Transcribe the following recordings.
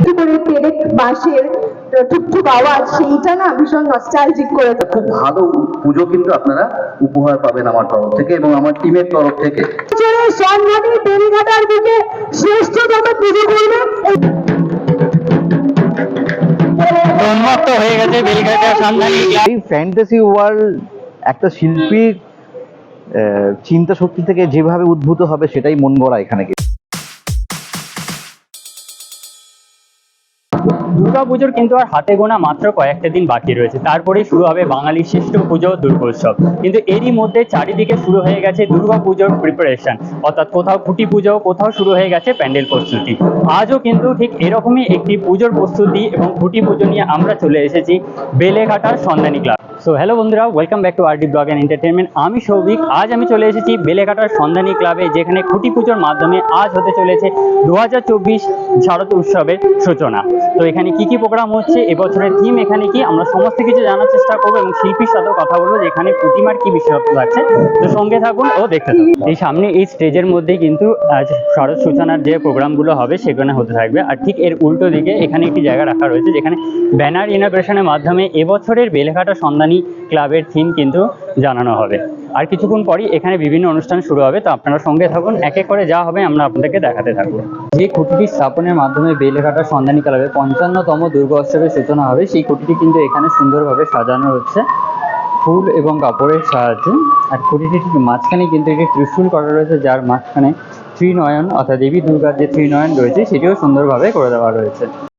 কি করে পেরেক বাঁশের টুকটুক আওয়াজ সেইটা না ভীষণ নস্টালজিক করে খুব ভালো পুজো কিন্তু আপনারা উপহার পাবেন আমার তরফ থেকে এবং আমার টিমের তরফ থেকে। পুজো করবে হয়ে গেছে বেলঘাটা ফ্যান্টাসি ওয়ার্ল্ড একটা শিল্পীর আহ, চিন্তা শক্তি থেকে যেভাবে উদ্ভূত হবে সেটাই মন গড়া এখানে দুর্গাপুজোর কিন্তু আর হাতে গোনা মাত্র কয়েকটা দিন বাকি রয়েছে। তারপরেই শুরু হবে বাঙালির শ্রেষ্ঠ পুজো দুর্গোৎসব। কিন্তু এরই মধ্যে চারিদিকে শুরু হয়ে গেছে দুর্গাপুজোর প্রিপারেশন অর্থাৎ কোথাও খুঁটি পুজো, কোথাও শুরু হয়ে গেছে প্যান্ডেল প্রস্তুতি। আজও কিন্তু ঠিক এরকমই একটি পুজোর প্রস্তুতি এবং খুঁটি পুজো নিয়ে আমরা চলে এসেছি বেলেঘাটার সন্ধানী ক্লাব সো হ্যালো বন্ধুরা welcome back to RD blog and entertainment আমি সৌভিক, আজ আমি চলে এসেছি বেলেঘাটার সন্ধানী ক্লাবে, যেখানে খুঁটি পুজোর মাধ্যমে আজ হতে চলেছে দু হাজার চব্বিশ শারদ উৎসবের সূচনা। তো এখানে কি কি প্রোগ্রাম হচ্ছে, এবছরের থিম এখানে কি, আমরা সমস্ত কিছু জানার চেষ্টা করব এবং শিল্পীর সাথেও কথা বলব যে এখানে প্রতিমার কি বিশেষত্ব থাকছে তো সঙ্গে থাকুন ও দেখতে থাকুন। এই সামনে এই স্টেজের মধ্যেই কিন্তু আজ শারদ সূচনার যে প্রোগ্রামগুলো হবে, সেখানে হতে থাকবে। আর ঠিক এর উল্টো দিকে এখানে একটি জায়গা রাখা রয়েছে, যেখানে ব্যানার ইনাগ্রেশনের মাধ্যমে এবছরের বেলেঘাটা সন্ধানী ক্লাবের থিম কিন্তু জানানো হবে। আর কিছুক্ষণ পরই এখানে বিভিন্ন অনুষ্ঠান শুরু হবে, তো আপনারা সঙ্গে থাকুন, এক এক করে যা হবে আমরা আপনাদেরকে দেখাতে থাকব। যে খুঁটিটি স্থাপনের মাধ্যমে বেলেঘাটা সন্ধানী ক্লাবের পঞ্চান্নতম দুর্গোৎসবের সূচনা হবে, সেই খুঁটিটি কিন্তু এখানে সুন্দরভাবে সাজানো হচ্ছে। ফুল এবং কাপড়ের সাহায্যে। আর খুঁটিটি ঠিক মাঝখানে কিন্তু একটি ত্রিশূল করা রয়েছে, যার মাঝখানে ত্রিনয়ন, অর্থাৎ দেবী দুর্গার যে ত্রিনয়ন রয়েছে, সেটিও সুন্দরভাবে করে দেওয়া রয়েছে।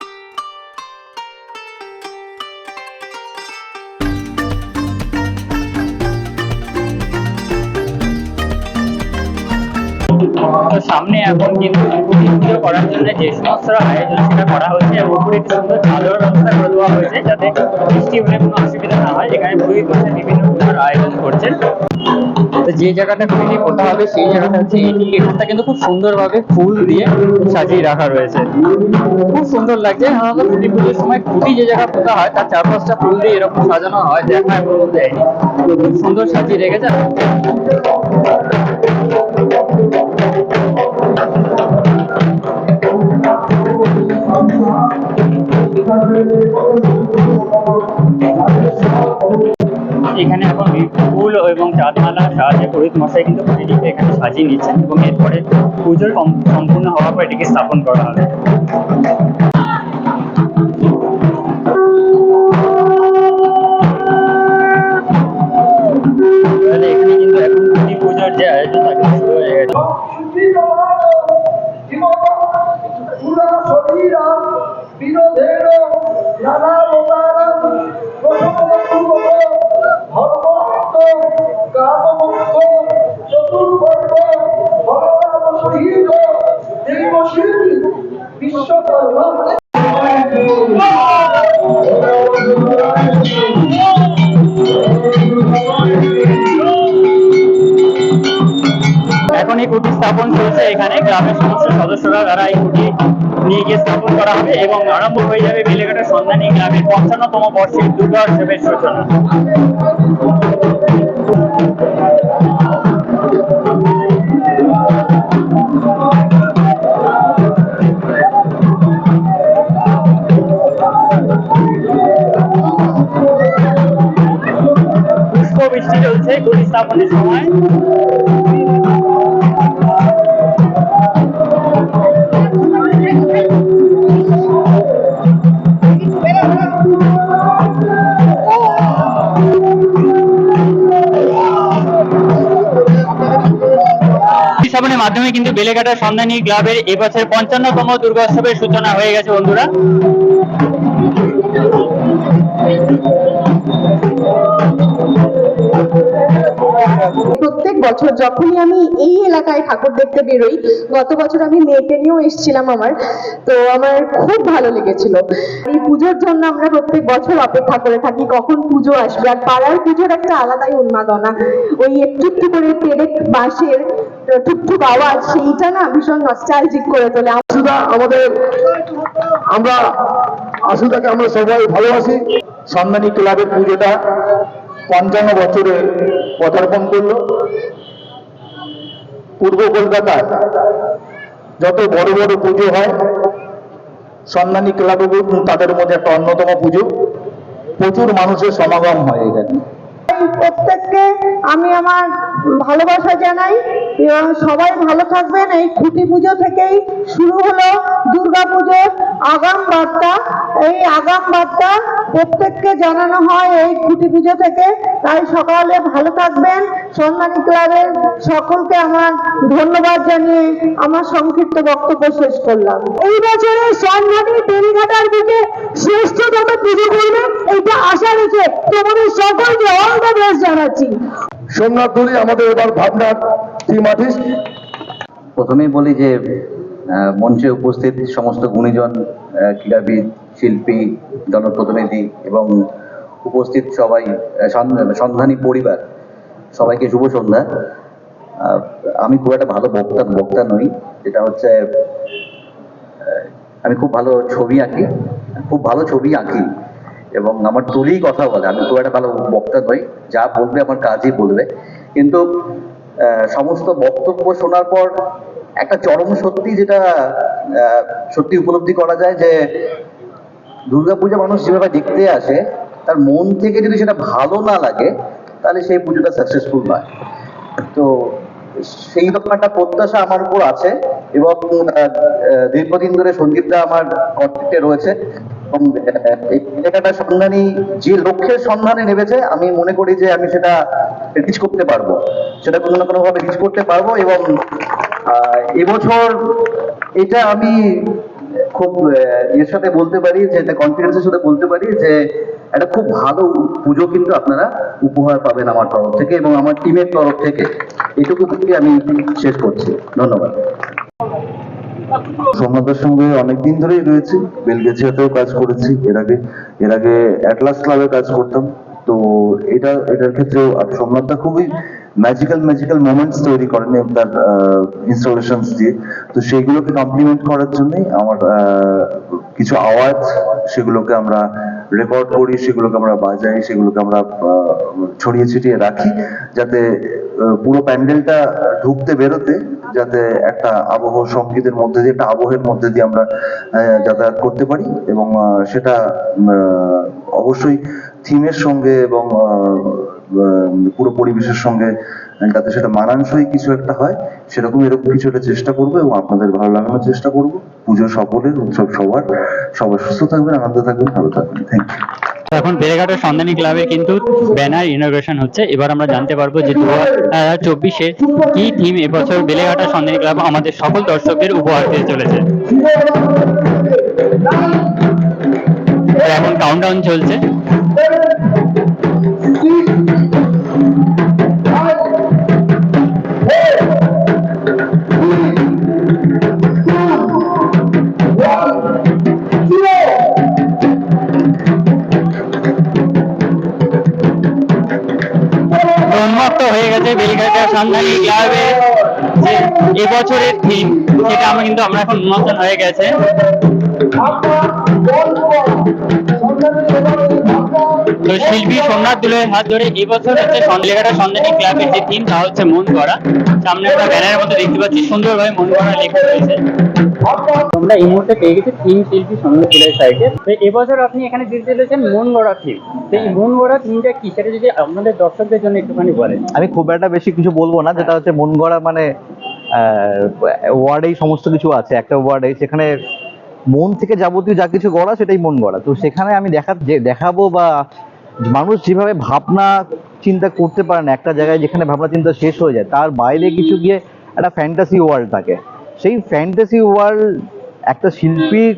সামনে এখন কিন্তু খুঁটি পুজো করার জন্য যে সমস্ত আয়োজন সেটা করা হয়েছে এবং উপরে একটি সুন্দর চাদর ব্যবস্থা করে দেওয়া হয়েছে যাতে বৃষ্টি হলে কোনো অসুবিধা না হয়। এখানে পুরোহিত বসে বিভিন্ন পুজোর আয়োজন করছেন। তো যে জায়গাটা খুঁটি পোতা হবে সেই জায়গাটা হচ্ছে এটি। এখানটা কিন্তু খুব সুন্দরভাবে ফুল দিয়ে সাজিয়ে রাখা রয়েছে। খুব সুন্দর লাগছে। সাধারণত খুঁটি পুজোর সময় খুঁটি যে জায়গা পোতা হয়, তার চার পাঁচটা ফুল দিয়ে এরকম সাজানো হয় দেখা এখনও দেয়নি। খুব সুন্দর সাজিয়ে রেখেছে। এখানে এখন ফুল এবং চাঁদমালা সাহায্যে পুরোহিত মশাই কিন্তু পুজোটিকে এখানে সাজিয়ে নিচ্ছেন এবং এরপরে পুজোর সম্পূর্ণ হওয়ার পর এটিকে স্থাপন করা হবে। এখানে নানা প্রকারং ধর্মমুক্ত এখন এই কুটি স্থাপন চলছে এখানে গ্রামের সমস্ত সদস্যরা তারা এই কুটি নিয়ে গিয়ে স্থাপন করা হবে এবং আরম্ভ হয়ে যাবে বেলেঘাটা সন্ধানী গ্রামের পঞ্চান্নতম বর্ষের দুর্গা উৎসবের সূচনা। পুষ্প বৃষ্টি চলছে কুটি স্থাপনের স্থাপনের মাধ্যমে কিন্তু বেলেঘাটার সন্ধানী ক্লাবের এবছর পঞ্চান্নতম দুর্গোৎসবের সূচনা হয়ে গেছে বন্ধুরা। প্রত্যেক বছর যখনই আমি এই এলাকায় ঠাকুর দেখতে বেরোই, গত বছর আমি মেয়েকে নিয়েও এসেছিলাম আমার, তো আমার খুব ভালো লেগেছিল। এই পুজোর জন্য আমরা প্রত্যেক বছর অপেক্ষা করে থাকি, কখন পুজো আসবে, আর পাড়ার পুজোর একটা আলাদাই উন্মাদনা। ওই একটু একটু করে পেরেক বাঁশের টুকটুক আওয়াজ, সেইটা না ভীষণ নস্টালজিক করে তোলে। আমাদের, আমরা আশুদাকে আমরা সবাই ভালোবাসি। সম্মানী ক্লাবের পুজোটা পঞ্চান্ন বছরে পদার্পণ করল। পূর্ব কলকাতায় যত বড় বড় পুজো হয়, সন্ধানী ক্লাবগুলো তাদের মধ্যে একটা অন্যতম পুজো, প্রচুর মানুষের সমাগম হয় এখানে। প্রত্যেককে আমি আমার ভালোবাসা জানাই এবং সবাই ভালো থাকবেন। এই খুঁটি পুজো থেকেই শুরু হলো দুর্গা পুজোর আগাম বার্তা। এই আগাম বার্তা প্রত্যেককে জানানো হয় এই খুঁটি পুজো থেকে। তাই সকালে ভালো থাকবেন। ক্লাবের সকলকে আমার ধন্যবাদ জানিয়ে আমার সংক্ষিপ্ত বক্তব্য শেষ করলাম। এই বছরে সন্ধানী বেরিঘাটার দিকে শ্রেষ্ঠতম পুজো করবে, এটা আশা রেখে তোমাদের দ্য জানাচ্ছি। সোমনাথ দুলি আমাদের এবার ভাবনার থিম আর্টিস্ট প্রথমেই বলি যে আহ, মঞ্চে উপস্থিত সমস্ত গুণীজন আহ, ক্রীড়াবিদ শিল্পী জনপ্রতিনিধি এবং উপস্থিত সবাই সন্ধান- সন্ধানী পরিবার সবাইকে শুভ সন্ধ্যা। আহ, আমি খুব একটা ভালো বক্তা বক্তা নই যেটা হচ্ছে আমি খুব ভালো ছবি আঁকি খুব ভালো ছবি আঁকি। এবং আমার তুলেই কথা বলে। আমি খুব একটা ভালো বক্তা নই, যা বলবে আমার কাজই বলবে। কিন্তু সমস্ত বক্তব্য শোনার পর একটা চরম সত্যি যেটা সত্যি উপলব্ধি করা যায় যে, দুর্গাপূজা মানুষ যেভাবে দেখতে আসে, তার মন থেকে যদি সেটা ভালো না লাগে, তাহলে সেই পুজোটা সাকসেসফুল নয়। তো সেই রকম একটা প্রত্যাশা আমার উপর আছে এবং দীর্ঘদিন ধরে সন্দীপদা আমার কর্তৃত্বে রয়েছে। সন্ধানী, যে লক্ষ্যের সন্ধানে নেমেছে, আমি মনে করি যে আমি সেটা রিচ করতে পারব। সেটা কোনো না রিচ করতে পারব এবং এবছর এটা আমি খুব এর সাথে বলতে পারি, যে এটা কনফিডেন্সের সাথে বলতে পারি যে একটা খুব ভালো পুজো কিন্তু আপনারা উপহার পাবেন আমার তরফ থেকে এবং আমার টিমের তরফ থেকে। এটুকু আমি শেষ করছি। ধন্যবাদ। সোমনাথের সঙ্গে অনেকদিন ধরেই রয়েছি। কাজ করেছি। এর আগে এর আগে অ্যাটলাস ক্লাবে কাজ করতাম। তো এটা, এটার ক্ষেত্রেও খুবই ম্যাজিক্যাল ম্যাজিক্যাল মোমেন্টস তৈরি করেন তার ইনস্টলেশনস দিয়ে। তো সেইগুলোকে কমপ্লিমেন্ট করার জন্যই আমার কিছু আওয়াজ সেগুলোকে আমরা রেকর্ড করি, সেগুলোকে আমরা বাজাই, সেগুলোকে আমরা ছড়িয়ে ছিটিয়ে রাখি। যাতে পুরো প্যান্ডেলটা ঢুকতে বেরোতে যাতে একটা আবহ সঙ্গীতের মধ্যে দিয়ে, একটা আবহের মধ্যে দিয়ে আমরা যাতায়াত করতে পারি এবং সেটা অবশ্যই থিমের সঙ্গে এবং পুরো পরিবেশের সঙ্গে যাতে সেটা মানানসই কিছু একটা হয়, সেরকম এরকম কিছু একটা চেষ্টা করব এবং আপনাদের ভালো লাগানোর চেষ্টা করব। পুজো সকলের উৎসব সবার, সবাই সুস্থ থাকবেন, আনন্দ থাকবেন, ভালো থাকবেন। থ্যাংক ইউ এখন বেড়েঘাটের সন্ধানী ক্লাবে কিন্তু ব্যানার ইনোগ্রেশন হচ্ছে। এবার আমরা জানতে পারব যে দু হাজার চব্বিশে কি থিম এবছর বেলেঘাটা সন্ধানী ক্লাব আমাদের সকল দর্শকদের উপহার দিতে চলেছে? এখন কাউন্টডাউন চলছে। হয়ে গেছে বেলঘাটা সন্ধানী ক্লাবে। যে এবছরের থিম সেটা আমরা কিন্তু আমরা এখন উন্মোচন হয়ে গেছে। তো শিল্পী সোমনাথ দুলের হাত ধরে এবছর হচ্ছে সন্দেঘাটা সন্ধানী ক্লাবের যে থিম তা হচ্ছে মন করা সামনে আমরা ব্যানারের মধ্যে দেখতে পাচ্ছি সুন্দরভাবে মন করা লেখা রয়েছে। তোমরা এই মুহূর্তে পেয়ে গেছি থিম শিল্পী সোমনাথ দুলের সাইডে তো এবছর আপনি এখানে দিতে চলেছেন মন গড়া থিম তো এই মন গড়া থিমটা কি সেটা যদি আমাদের দর্শকদের জন্য একটুখানি বলেন। আমি খুব একটা বেশি কিছু বলব না যেটা হচ্ছে মন গড়া মানে ওয়ার্ডেই সমস্ত কিছু আছে একটা ওয়ার্ডে। সেখানে মন থেকে যাবতীয় যা কিছু গড়া সেটাই মন গড়া তো সেখানে আমি দেখা যে দেখাবো বা মানুষ যেভাবে ভাবনা চিন্তা করতে পারে না একটা জায়গায় যেখানে ভাবনা চিন্তা শেষ হয়ে যায় তার বাইরে কিছু গিয়ে একটা ফ্যান্টাসি ওয়ার্ল্ড থাকে। সেই ফ্যান্টাসি ওয়ার্ল্ড একটা শিল্পীর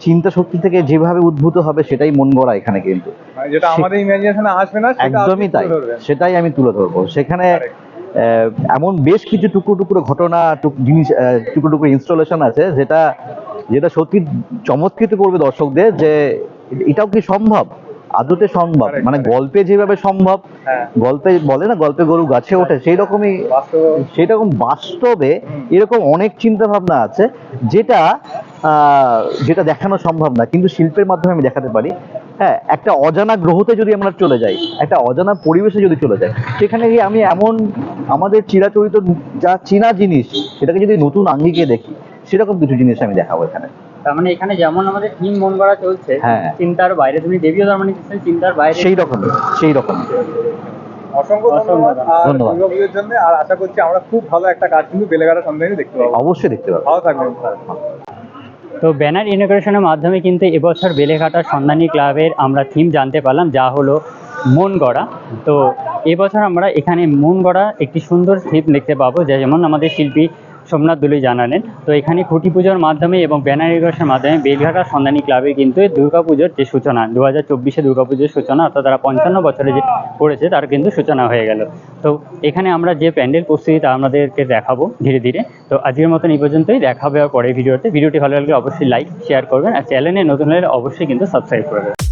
চিন্তা শক্তি থেকে যেভাবে উদ্ভূত হবে সেটাই মন গড়া এখানে কিন্তু। মানে যেটা আমাদের ইমাজিনেশনে আসবে না একদমই তাই। সেটাই আমি তুলে ধরবো। সেখানে আহ, এমন বেশ কিছু টুকরো টুকরো ঘটনা জিনিস টুকরো টুকরো ইনস্টলেশন আছে যেটা যেটা সত্যি চমৎকৃত করবে দর্শকদের যে এটাও কি সম্ভব? আদতে সম্ভব মানে গল্পে যেভাবে সম্ভব হ্যাঁ। গল্পে বলে না গল্পে গরু গাছে ওঠে সেই রকমই সেই রকম বাস্তবে এরকম অনেক চিন্তা ভাবনা আছে যেটা যেটা দেখানো সম্ভব না কিন্তু শিল্পের মাধ্যমে আমি দেখাতে পারি। হ্যাঁ একটা অজানা গ্রহতে যদি আমরা চলে যাই একটা অজানা পরিবেশে যদি চলে যাই সেখানে গিয়ে আমি এমন আমাদের চিরাচরিত যা চীনা জিনিস সেটাকে যদি নতুন আঙ্গিকে দেখি সেরকম কিছু জিনিস আমি দেখাবো এখানে। তার মানে এখানে যেমন আমাদের থিম মন করা চলছে হ্যাঁ। চিন্তার বাইরে তুমি নিচ্ছেন চিন্তার বাইরে। সেই রকমই সেই রকম অসংখ্য ধন্যবাদ। আর। দুর্গাপুজোর জন্য আর আশা করছি আমরা খুব ভালো একটা কাজ কিন্তু বেলেঘাটা সন্ধানে দেখতে পাবো। অবশ্যই দেখতে পাবো। ভালো থাকবেন তো ব্যানার ইনোগ্রেশনের মাধ্যমে কিন্তু এবছর বেলেঘাটা সন্ধানী ক্লাবের আমরা থিম জানতে পারলাম যা হলো মন গড়া। তো এবছর আমরা এখানে মন গড়া একটি সুন্দর থিম দেখতে পাবো যা যেমন আমাদের শিল্পী সোমনাথ দুলুই জানালেন। তো এখানে খুঁটি পুজোর মাধ্যমে এবং ব্যানার ইনোগ্রেশনের মাধ্যমে বেলঘাটা সন্ধানী ক্লাবে কিন্তু দুর্গাপুজোর যে সূচনা দু হাজার চব্বিশে দুর্গাপুজোর সূচনা, অর্থাৎ তারা পঞ্চান্ন বছরে যে পড়েছে তার কিন্তু সূচনা হয়ে গেল। তো এখানে আমরা যে প্যান্ডেল প্রস্তুতি তা আমাদেরকে দেখাবো ধীরে ধীরে। তো আজকের মতন এই পর্যন্তই, দেখা হবে ভিডিওতে। ভিডিওটি ভালো লাগলে অবশ্যই লাইক শেয়ার করবেন আর চ্যানেলে নতুন হলে অবশ্যই কিন্তু সাবস্ক্রাইব করবেন।